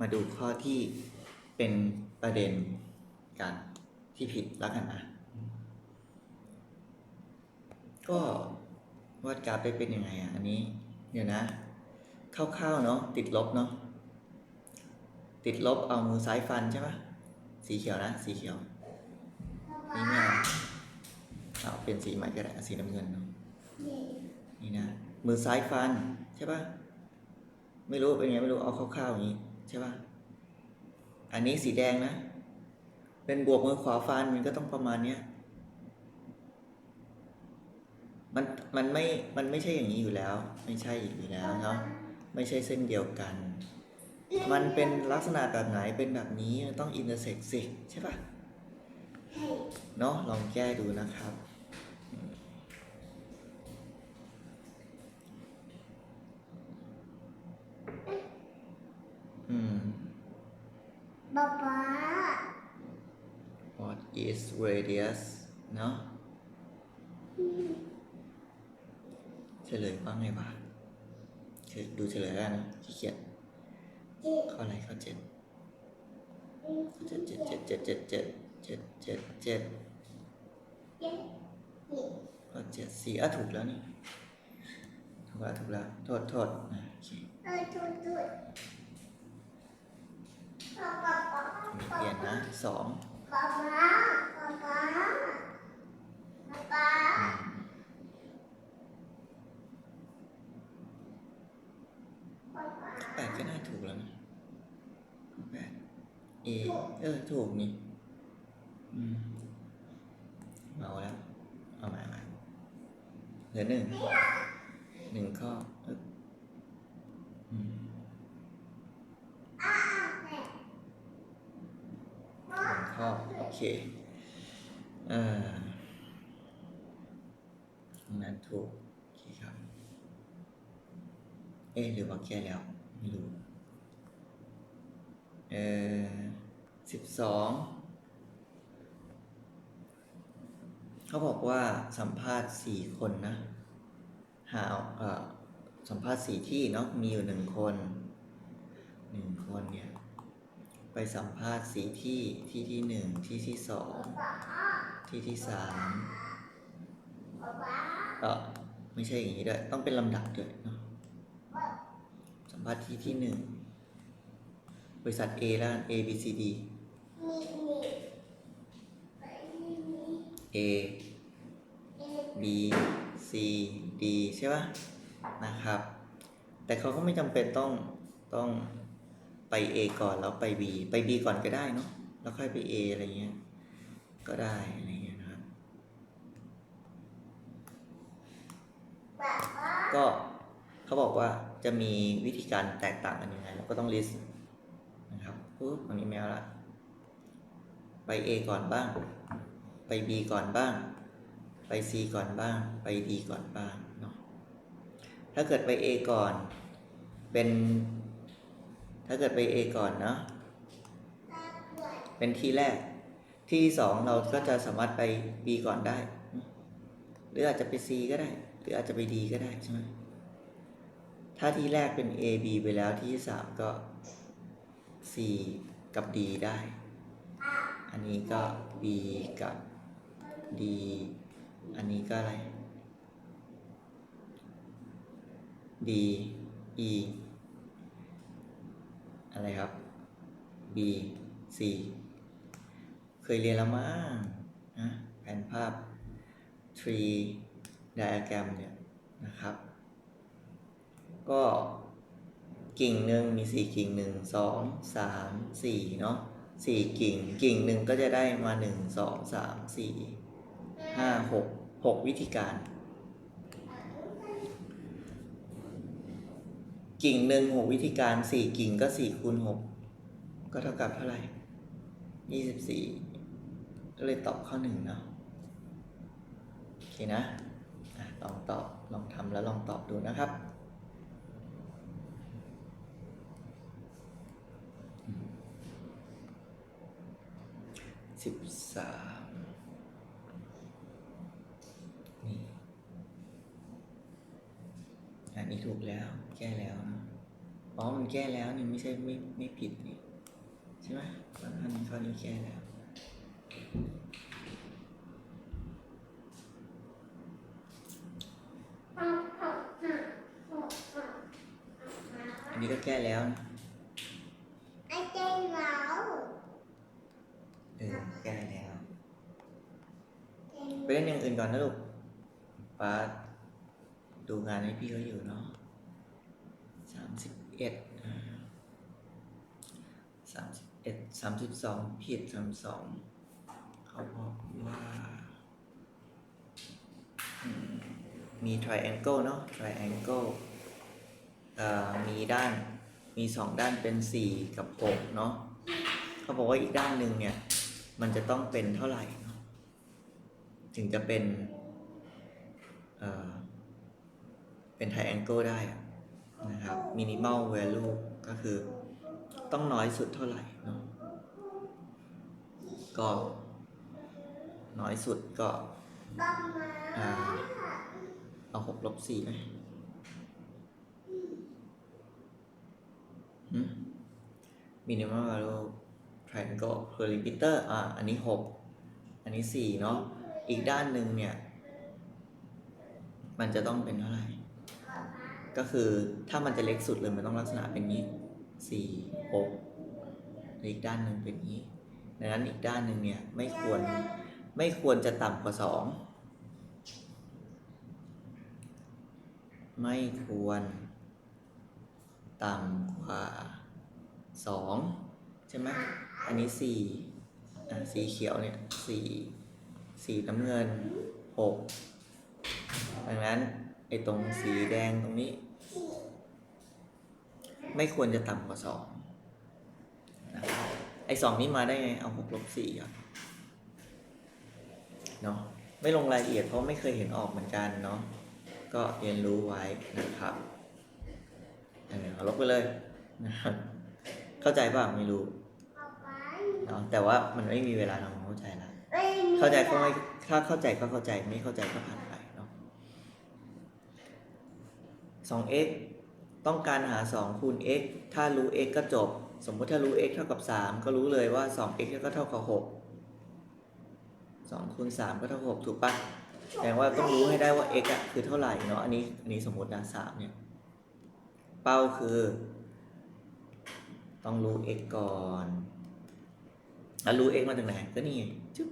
มาดูข้อที่เป็นประเด็นกันที่ผิดแล้วกันนะก็วาดกราฟไปเป็นยังไงอะอันนี้ เดี๋ยวนะคร่าวๆเนาะติดลบเนาะติดลบเอามือซ้ายฟันใช่ปะสีเขียวนะ สีเขียวนี่ไม่เอาเอาเป็นสีใหม่ก็ได้สีน้ำเงินเนาะนี่นะมือซ้ายฟันใช่ปะไม่รู้เป็นไงไม่รู้เอาคร่าวๆอย่างนี้ ใช่ป่ะ อันนี้สีแดงนะ เป็นบวกมือขวาฟันมันก็ต้องประมาณเนี้ยมันมันไม่ มันไม่ใช่อย่างนี้อยู่แล้ว ไม่ใช่อยู่แล้วเนาะ ไม่ใช่เส้นเดียวกัน มันเป็นลักษณะแบบไหน เป็นแบบนี้ต้องอินเตอร์เซ็กสิใช่ป่ะ เนาะ ลองแก้ดูนะครับ ป๊าป๊า what is radius เนาะเฉลยว่าไงวะเฉลยดูเฉลยได้นะขี้เกียจเจ็ดข้ออะไรข้อเจ็ดเจ็ดเจ็ดเจ็ดเจ็ดเจ็ดเจ็ดเจ็ดเจ็ดเจ็ดเจ็ดนี่ข้อเจ็ดสี่อะถูกแล้วนี่ถูกแล้วถูกแล้วโทษโทษอะโอเค เปลี่ยนนะสองป๊าป๊าป๊าป๊าป๊าป๊าแปดก็น่าถูกแล้วนะแปดเอเออ ถูกนี่อืมเอาแล้ว เอาใหม่ใหม่เหลือหนึ่งหนึ่งข้อม อ้าวแม่ หนึ่งข้อโอ เคอ่อตรงนั้นถูกโอเคครับ เอ๊หรือว่าแก้แล้ว ไม่รู้ เออสิบสองเขาบอกว่าสัมภาษณ์สี่คนนะ หาเอาเอ่อสัมภาษณ์สี่ที่เนาะมีอยู่หนึ่งคนหนึ่งคนเนี่ย ไปสัมภาษณ์สีที่ที่ที่หนึ่งที่ที่สองที่ที่สามป๊าป๊าเออไม่ใช่อย่างนี้ด้วยต้องเป็นลำดับด้วยเนาะสัมภาษณ์ที่ที่หนึ่งบริษัท A แล้วกัน A B C D นี่นี่ไปนี่นี่ A เอ็ด B C D ใช่ปะนะครับ แต่เขาก็ไม่จำเป็นต้องต้อง A ก่อนแล้วไป B ไป B ก่อนก็ได้เนาะแล้วค่อยไป A อะไรเงี้ยก็ได้อะไรเงี้ยนะครับ ก็เขาบอกว่าจะมีวิธีการแตกต่างกันยังไงเราก็ต้อง list นะครับปุ๊บอันนี้แมวละไป A ก่อนบ้าง ไป B ก่อนบ้าง ไป C ก่อนบ้าง ไป D ก่อนบ้างเนาะถ้าเกิดไป A ก่อนเป็น ถ้าเกิดไป A ก่อนเนาะเป็นที่แรก ที่สองเราก็จะสามารถไป B ก่อนได้ หรืออาจจะไป C ก็ได้ หรืออาจจะไป D ก็ได้ใช่ไหมถ้าที่แรกเป็น A B ไปแล้วที่ที่สามก็ C กับ D ได้ อันนี้ก็ B กับ D อันนี้ก็อะไร D E อะไรครับ B C เคยเรียนแล้วมั้งนะแผนภาพ tree diagram เนี่ยนะครับ ก็กิ่งหนึ่งมีสี่กิ่งหนึ่งสองสามสี่เนาะสี่กิ่ง กิ่งหนึ่งก็จะได้มาหนึ่งสองสามสี่ห้าหกหกวิธีการ กิ่งหนึ่งหกวิธีการสี่กิ่งก็สี่คูณหกก็เท่ากับเท่าไหร่ยี่สิบสี่ก็เลยตอบข้อหนึ่งเนาะโอเคนะลองตอบลองทำแล้วลองตอบดูนะครับสิบสามนี่อันนี้ถูกแล้ว แก้แล้วเนอะอ๋อมันแก้แล้วนี่ไม่ใช่ไม่ไม่ผิดนี่ใช่ไหมข้อนี้ข้อนี้แก้แล้วอันนี้ก็แก้แล้วนะไอ้เจ้าเหลาเออแก้แล้วไปเล่นอย่างอื่นก่อนนะลูกป้าดูงานให้พี่เขาอยู่เนาะสามสิบเอ็ดสามสิบเอ็ดสามสิบสองผิดสามสองเขาบอกว่า มี triangle เนาะ triangle เอ่อมีด้านมีสองด้านเป็นสี่กับหกเนาะเขาบอกว่าอีกด้านหนึ่งเนี่ย มันจะต้องเป็นเท่าไหร่ ถึงจะเป็นเออเป็น triangle ได้นะครับ minimal value ก็คือต้องน้อยสุดเท่าไหร่เนาะ ก็ น้อยสุดก็บ้ามาอ่าเอาหกลบสี่ไหมหืม minimal value triangle perimeter อ่าอันนี้หกอันนี้สี่เนาะอีกด้านหนึ่งเนี่ย มันจะต้องเป็นเท่าไหร่ ก็คือถ้ามันจะเล็กสุดเลยมันต้องลักษณะเป็นนี้สี่หกอีกด้านหนึ่งเป็นนี้ ดังนั้นอีกด้านหนึ่งเนี่ยไม่ควรไม่ควรจะต่ำกว่าสองไม่ควรต่ำกว่าสองใช่ไหมอันนี้สี่อะสีเขียวเนี่ยสีสีน้ำเงินหกดังนั้นไอ้ตรงสีแดงตรงนี้ ไม่ควรจะต่ำกว่าสองนะครับ ไอ้สองนี้มาได้ไง เอาหกลบสี่ครับเนาะไม่ลงรายละเอียดเพราะไม่เคยเห็นออกเหมือนกันเนาะก็เรียนรู้ไว้นะครับเออเอาลบไปเลยนะครับเข้าใจป่ะไม่รู้ป๊าป๊าเนาะแต่ว่ามันไม่มีเวลาทำความเข้าใจละอ้ยเข้าใจก็ไม่ถ้าเข้าใจก็เข้าใจไม่เข้าใจก็ผ่านไปเนาะ 2x ต้องการหา 2 คูณ x ถ้ารู้ x ก็จบ สมมติถ้ารู้ x เท่ากับ 3 ก็รู้เลยว่า 2x ก็เท่ากับ 6 2คูณ3ก็เท่ากับ6ถูกปะแสดงว่าต้องรู้ให้ได้ว่า x อะคือเท่าไหร่เนาะอันนี้อันนี้สมมตินะ3เนี่ย เป้าคือ ต้องรู้ x ก่อนแล้วรู้ x มาจากไหนก็นี่ไงจุ๊บ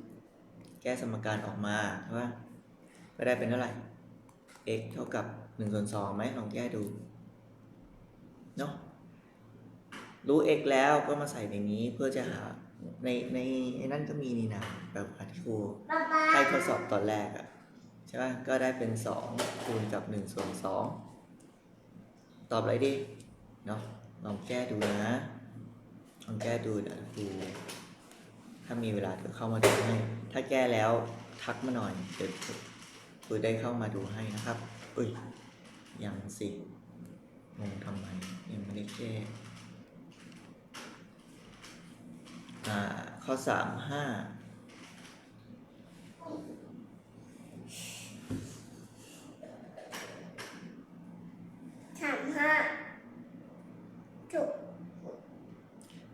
แก้สมการออกมาใช่ปะก็ได้เป็นเท่าไหร่ x เท่ากับ1ส่วน2ไหมลองแก้ดูเนาะ รู้ x แล้วก็มาใส่ในนี้เพื่อจะหาในในไอ้นั่นก็มีนี่นะแบบที่ครูป๊าป๊าให้ทดสอบตอนแรกอะใช่ปะก็ได้เป็น 2 คูณกับ 1 ส่วน 2 ตอบอะไรดีเนาะลองแก้ดูนะลองแก้ดูเดี๋ยวครูถ้ามีเวลาเดี๋ยวเข้ามาดูให้ ถ้าแก้แล้วทักมาหน่อยเดี๋ยวครูได้เข้ามาดูให้นะครับ อุ้ยยังสิงงทำไมยังไม่ได้แก้ อ่าข้อสามห้าสามห้าจุก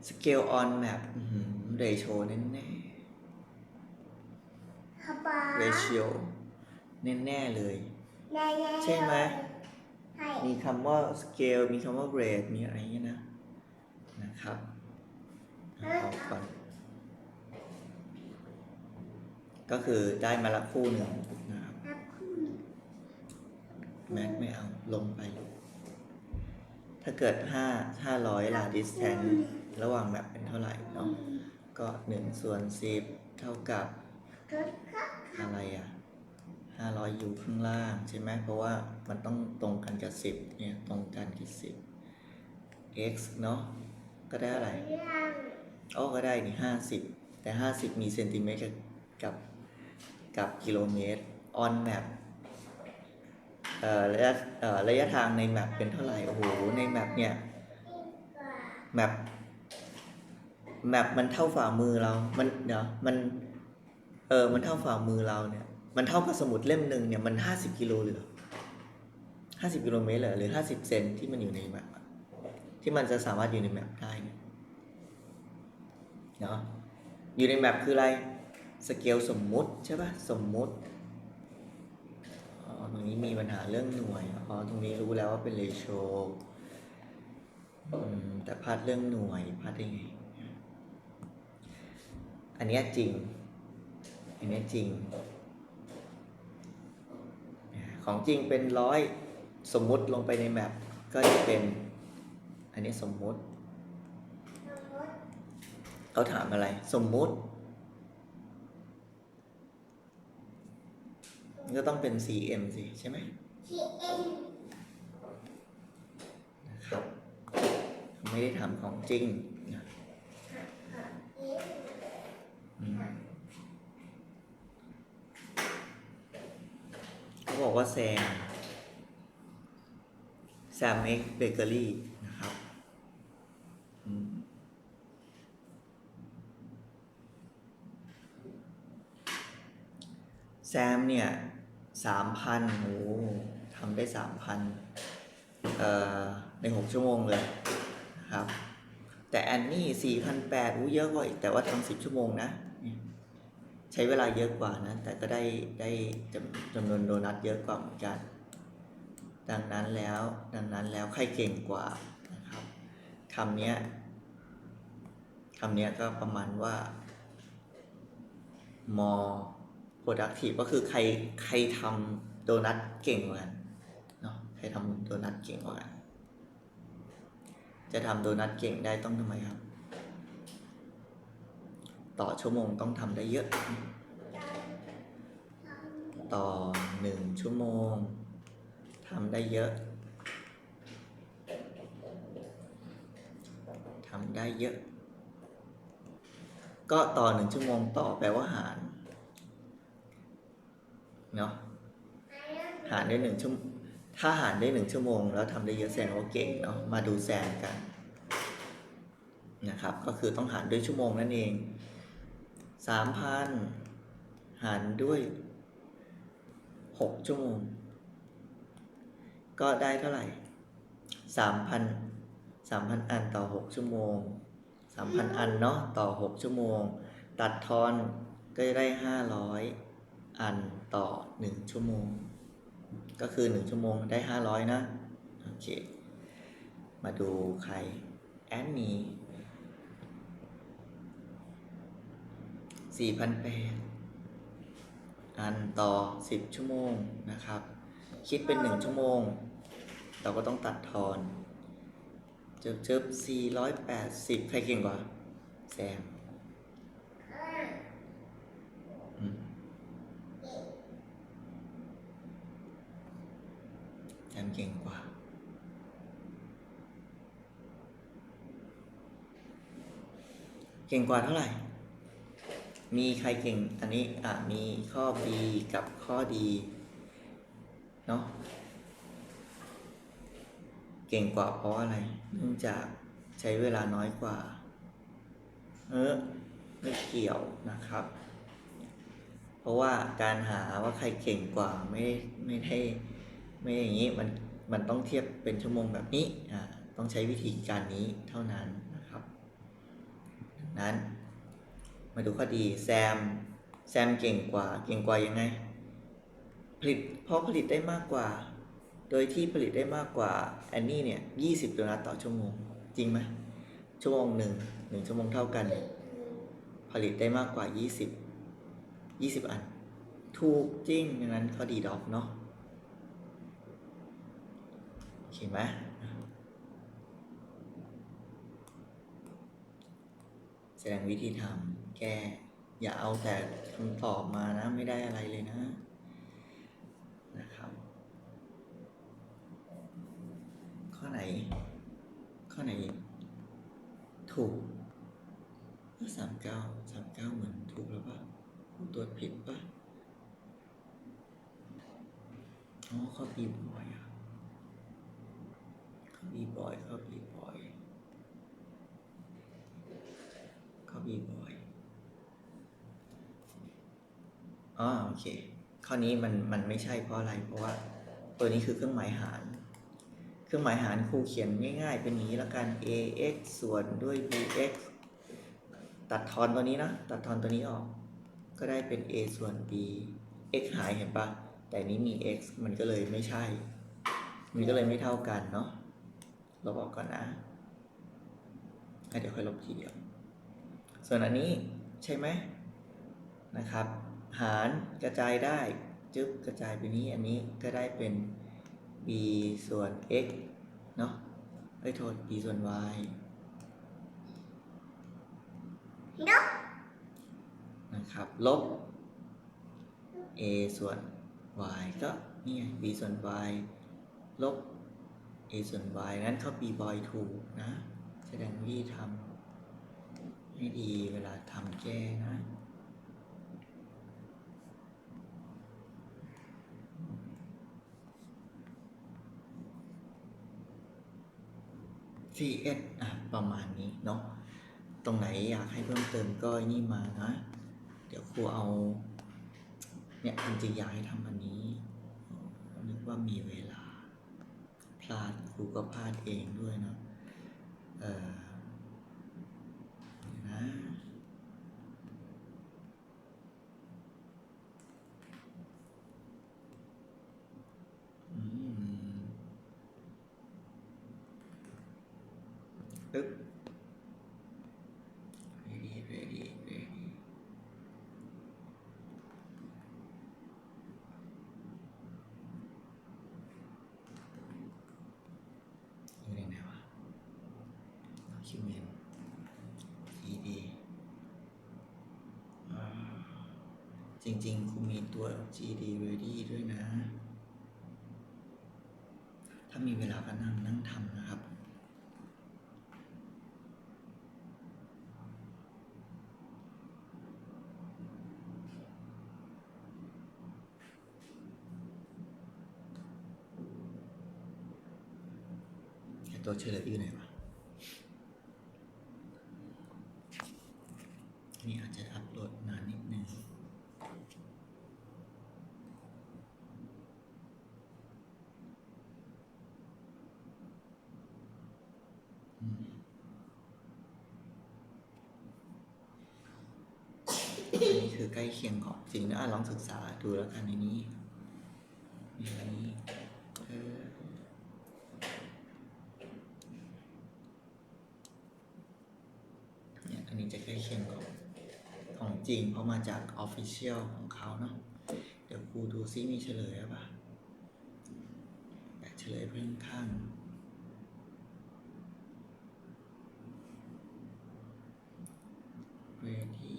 scale on map เรโชแน่แน่ป๊าป๊าๆ ratio แน่แน่ๆเลยแน่ๆใช่ไหมใช่มีคำว่า scale มีคำว่า grade มีอะไรเงี้ยนะ นะครับ เอาก่อนก็คือได้มาละคู่หนึ่งนะครับแม็กไม่เอาลงไป ถ้าเกิดห้าห้าร้อยล่ะ distance ระหว่างแมปเป็นเท่าไหร่เนาะก็หนึ่งส่วนสิบเท่ากับอะไรอะห้าร้อยอยู่ข้างล่างใช่ไหมเพราะว่ามันต้องตรงกันกับสิบเนี่ยตรงกันกับสิบ x เนาะก็ได้อะไร อ๋อก็ได้นี่ห้าสิบแต่ห้าสิบมีเซนติเมตรกับกับกิโลเมตร on map เอ่อระยะเอ่อระยะทางในแมปเป็นเท่าไหร่ โอ้โห ในแมปเนี่ยแมปแมปมันเท่าฝ่ามือเรา มันเดี๋ยวมัน เออ มันเท่าฝ่ามือเราเนี่ย มันเท่ากับสมุดเล่มหนึ่งเนี่ย มันห้าสิบกิโลเลยหรอห้าสิบกิโลเมตรเหรอหรือห้าสิบเซนที่มันอยู่ในแมปที่มันจะสามารถอยู่ในแมปได้เนี่ย เนาะอยู่ในแมปคืออะไรสเกลสมมุติใช่ปะสมมุติตรงนี้มีปัญหาเรื่องหน่วยอ๋อตรงนี้รู้แล้วว่าเป็นเรโชแต่พลาดเรื่องหน่วยพลาดได้ไง อันนี้จริง อันนี้จริง ของจริงเป็นร้อยสมมุติลงไปในแมปก็จะเป็น อันนี้สมมุติสมมติ เขาถามอะไร สมมุติมันก็ต้องเป็น cm สิ ใช่ไหมทีเอ็นนะครับไม่ได้ทำของจริงนะเอ็นอืมเขาบอกว่าแซมแซมเอ็กเบเกอรี่นะครับอืม แซมเนี่ยสามพันโอ้ทำได้สามพันเอ่อในหกชั่วโมงเลยนะครับ แต่แอนนี่สี่พันแปดอู้เยอะกว่าอีก แต่ว่าทำสิบชั่วโมงนะ ใช้เวลาเยอะกว่านะ แต่ก็ได้ได้จำจำนวนโดนัทเยอะกว่าเหมือนกัน ดังนั้นแล้วดังนั้นแล้วใครเก่งกว่านะครับคำเนี้ยคำเนี้ยก็ประมาณว่า more productive ก็คือใครใครทำโดนัทเก่งกว่ากันเนาะใครทำโดนัทเก่งกว่ากันจะทำโดนัทเก่งได้ต้องทำไมครับ ต่อชั่วโมงต้องทำได้เยอะ ต่อหนึ่งชั่วโมงทำได้เยอะทำได้เยอะ ก็ต่อหนึ่งชั่วโมงต่อแปลว่าหาร เนาะหารได้หนึ่งชั่วถ้าหารได้หนึ่งชั่วโมง แล้วทำได้เยอะแสดงว่าเก่งเนาะมาดูแซมกันนะครับ ก็คือต้องหารด้วยชั่วโมงนั่นเองสามพันหารด้วยหกชั่วโมง ก็ได้เท่าไหร่สามพันสามพันอันต่อหกชั่วโมงสามพันอันเนาะต่อหกชั่วโมง ตัดทอนก็จะได้ห้าร้อย อันต่อหนึ่งชั่วโมง ก็คือหนึ่งชั่วโมงได้ห้าร้อยนะ โอเค มาดูใคร แอนนี่สี่พันแปดอันต่อสิบชั่วโมงนะครับ คิดเป็นหนึ่งชั่วโมง เราก็ต้องตัดทอนเจิบเจิบสี่ร้อยแปดสิบใครเก่งกว่า แซมอืมแซมเก่งกว่า เก่งกว่าเท่าไหร่ มีใครเก่งอันนี้อะมีข้อ B กับข้อดีเนาะเก่งกว่าเพราะอะไร เนื่องจากใช้เวลาน้อยกว่า เออไม่เกี่ยวนะครับ เพราะว่าการหาว่าใครเก่งกว่าไม่ไม่ได้ไม่ได้อย่างนี้มันมันต้องเทียบเป็นชั่วโมงแบบนี้อ่าต้องใช้วิธีการนี้เท่านั้น นั้น มาดูข้อดีแซมแซมเก่งกว่าเก่งกว่ายังไง ผลิตเพราะผลิตได้มากกว่า โดยที่ผลิตได้มากกว่าแอนนี่เนี่ยยี่สิบโดนัทต่อชั่วโมง จริงไหมชั่วโมงหนึ่งหนึ่งชั่วโมงเท่ากัน ผลิตได้มากกว่ายี่สิบยี่สิบอัน ถูกจริงดังนั้นข้อดีดอกเนาะโอเคไหม แสดงวิธีทำแก้อย่าเอาแต่คำตอบมานะ ไม่ได้อะไรเลยนะ นะครับ ข้อไหน ข้อไหน ถูกก็สามเก้าสามเก้าเหมือนถูกแล้วปะผมตรวจผิดปะอ๋อข้อบีบอยอะข้อบีบอยข้อบีบอยข้อบีบอย อ๋อโอเค ข้อนี้มันมันไม่ใช่เพราะอะไร เพราะว่าตัวนี้คือเครื่องหมายหาร เครื่องหมายหารครูเขียนง่าย ๆ เป็นนี้ละกัน ax ส่วนด้วย bx ตัดทอนตัวนี้นะ ตัดทอนตัวนี้ออก ก็ได้เป็น a ส่วน b x หายเห็นปะ แต่นี้มี x มันก็เลยไม่ใช่ มันก็เลยไม่เท่ากันเนาะลบออกก่อนนะอะเดี๋ยวค่อยลบทีเดียว ส่วนอันนี้ใช่ไหมนะครับ หารกระจายได้จึ๊บกระจายไปนี้อันนี้ก็ได้เป็น b ส่วน x เนาะเอ้ยโทษ b ส่วน y นกนะครับ ลบ a ส่วน y ก็นี่ไง b ส่วน y ลบ a ส่วน y นั้นเข้า b boy ถูกนะ แสดงวิธีทำให้ดีเวลาทำแก้นะ CS อะประมาณนี้เนาะตรงไหนอยากให้เพิ่มเติมก็นี่มานะ เดี๋ยวครูเอาเนี่ยจริงๆอยากให้ทำอันนี้นึกว่ามีเวลา พลาดครูก็พลาดเองด้วยเนาะเออนะ อืมปึ๊บ ready ready ready อยู่ในไหนวะ document cd อ่าจ ริงๆ คุณมีตัว gd ready ด้วยนะ ถ้ามีเวลาก็นั่งนั่งทำนะครับไอตัวเฉลยอยู่ไหนวะนี่อาจจะอัพโหลดนานนิดนึง อืมอันนี้ คือใกล้เคียงของจริงนะลองศึกษาดูแล้วกันในนี้มีอันนี้เออเนี่ยอันนี้จะใกล้เคียงของของจริงเพราะมาจากออฟฟิเชียลของเขาเนาะเดี๋ยวครูดูซิมีเฉลยหรือเปล่าแปะเฉลยเพื่อนข้าง ready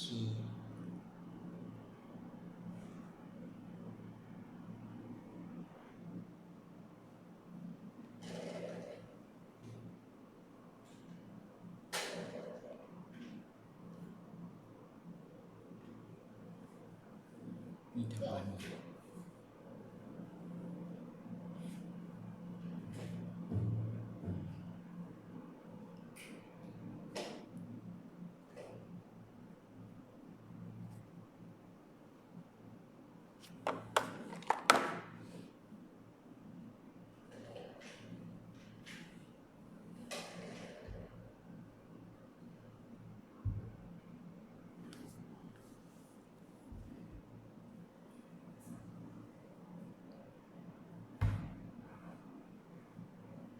key มีแต่วัน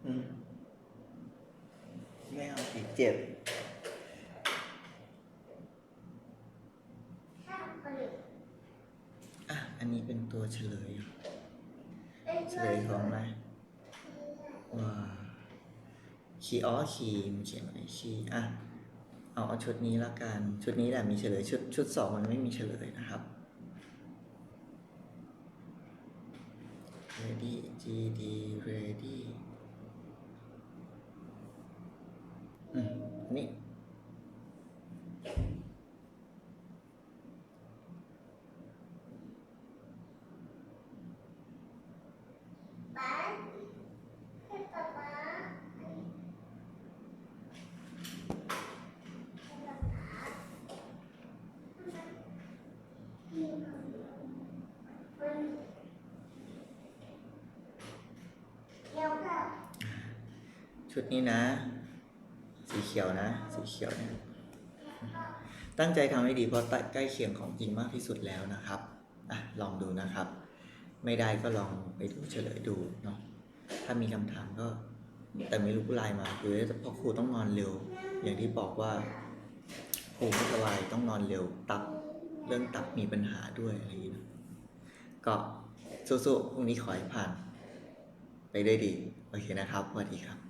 อืมไม่ เจ็บข้าวผลิตอะ อันนี้เป็นตัวเฉลย เฉลยของอะไรว่าคีอ๋อคีมันเขียนไว้คีอะ เอาเอาชุดนี้ละกัน ชุดนี้แหละมีเฉลย ชุดชุดสองมันไม่มีเฉลยนะครับ ready gd ready อืมอันนี่ ป๊าให้ป๊าป๊าให้ป๊าป๊ามีคนเดี๋ยวค่ะ ชุดนี้นะ สีเขียวนะ สีเขียวเนี่ยตั้งใจทำให้ดีเพราะใกล้เคียงของจริงมากที่สุดแล้วนะครับอะลองดูนะครับ ไม่ได้ก็ลองไปดูเฉลยดูเนาะถ้ามีคำถามก็ แต่ไม่รู้ไลน์มาคือเพราะครูต้องนอนเร็ว อย่างที่บอกว่าครูไม่สบายต้องนอนเร็วตับ รื่องตับมีปัญหาด้วยอะไรอย่างนี้นะก็สู้ๆพรุ่งนี้ขอให้ผ่าน ไปได้ดี โอเคนะครับสวัสดีครับ